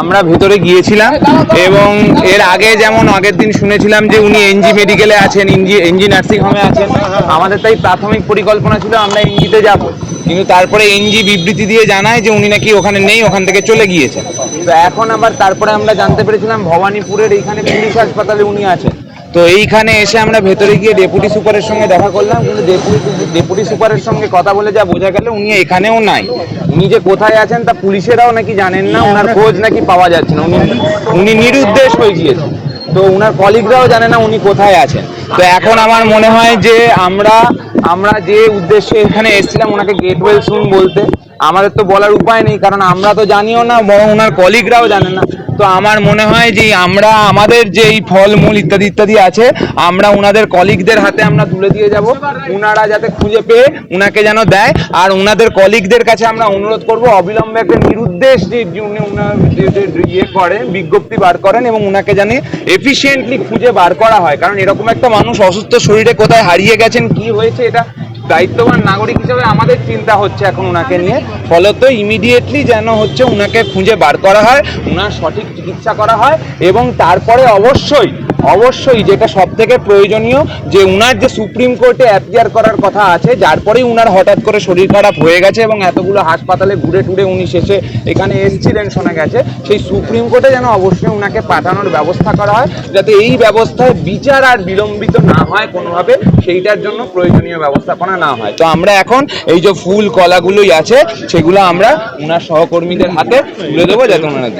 আমরা ভেতরে গিয়েছিলাম এবং এর আগে যেমন আগের দিন শুনেছিলাম যে উনি এনজি মেডিকেলে আছেন এনজি এনজি নার্সিং হোমে আছেন। আমাদের তাই প্রাথমিক পরিকল্পনা ছিল আমরা এনজিতে যাব। কিন্তু তারপরে এনজি বিবৃতি দিয়ে জানায় যে উনি নাকি ওখানে নেই, ওখান থেকে চলে গিয়েছেন। তো এখন আবার তারপরে আমরা জানতে পেরেছিলাম, ভবানীপুরের এইখানে পুলিশ হাসপাতালে উনি আছেন। তো এইখানে এসে আমরা ভেতরে গিয়ে ডেপুটি সুপারের সঙ্গে দেখা করলাম, কিন্তু ডেপুটি সুপারের সঙ্গে কথা বলে যা বোঝা গেল উনি এখানেও নাই। উনি যে কোথায় আছেন তা পুলিশেরাও নাকি জানেন না, ওনার খোঁজ নাকি পাওয়া যাচ্ছে না। উনি উনি নিরুদ্দেশ হয়ে গিয়েছেন তো ওনার কলিগরাও জানে না উনি কোথায় আছেন। তো এখন আমার মনে হয় যে আমরা আমরা যে উদ্দেশ্যে এখানে এসেছিলাম, ওনাকে গেট ওয়েল শুন বলতে। আমাদের তো বলার উপায় নেই, কারণ আমরা তো জানিও না, বরং ওনার কলিগরাও জানে না। তো আমার মনে হয় যে আমরা, আমাদের যে এই ফলমূল ইত্যাদি ইত্যাদি আছে, আমরা ওনাদের কলিগদের হাতে আমরা তুলে দিয়ে যাব। ওনারা যাতে খুঁজে পেয়ে ওনাকে যেন দেয়, আর ওনাদের কলিগদের কাছে আমরা অনুরোধ করব, অবিলম্বে একটা নিরুদ্দেশ যে উনি ওনার ইয়ে করেন, বিজ্ঞপ্তি বার করেন এবং ওনাকে জানি এফিসিয়েন্টলি খুঁজে বার করা হয়। কারণ এরকম একটা মানুষ অসুস্থ শরীরে কোথায় হারিয়ে গেছেন, কি হয়েছে, এটা দায়িত্ববান নাগরিক হিসেবে আমাদের চিন্তা হচ্ছে এখন ওনাকে নিয়ে। ফলত ইমিডিয়েটলি যেন হচ্ছে ওনাকে খুঁজে বার করা হয় ওনার সঠিক চিকিৎসা করা হয় এবং তারপরে অবশ্যই অবশ্যই যেটা সব থেকে প্রয়োজনীয় যে উনার যে সুপ্রিম কোর্টে অ্যাপিয়ার করার কথা আছে, যার পরেই উনার হঠাৎ করে শরীর খারাপ হয়ে গেছে এবং এতগুলো হাসপাতালে ঘুরে টুরে উনি শেষে এখানে এসছিলেন শোনা গেছে, সেই সুপ্রিম কোর্টে যেন অবশ্যই উনাকে পাঠানোর ব্যবস্থা করা হয়, যাতে এই ব্যবস্থায় বিচার আর বিলম্বিত না হয় কোনোভাবে। সেইটার জন্য প্রয়োজনীয় ব্যবস্থাপনা না হয়। তো আমরা এখন এই যে ফুল, কলাগুলোই আছে, সেগুলো আমরা ওনার সহকর্মীদের হাতে তুলে দেবো যাতে ওনারা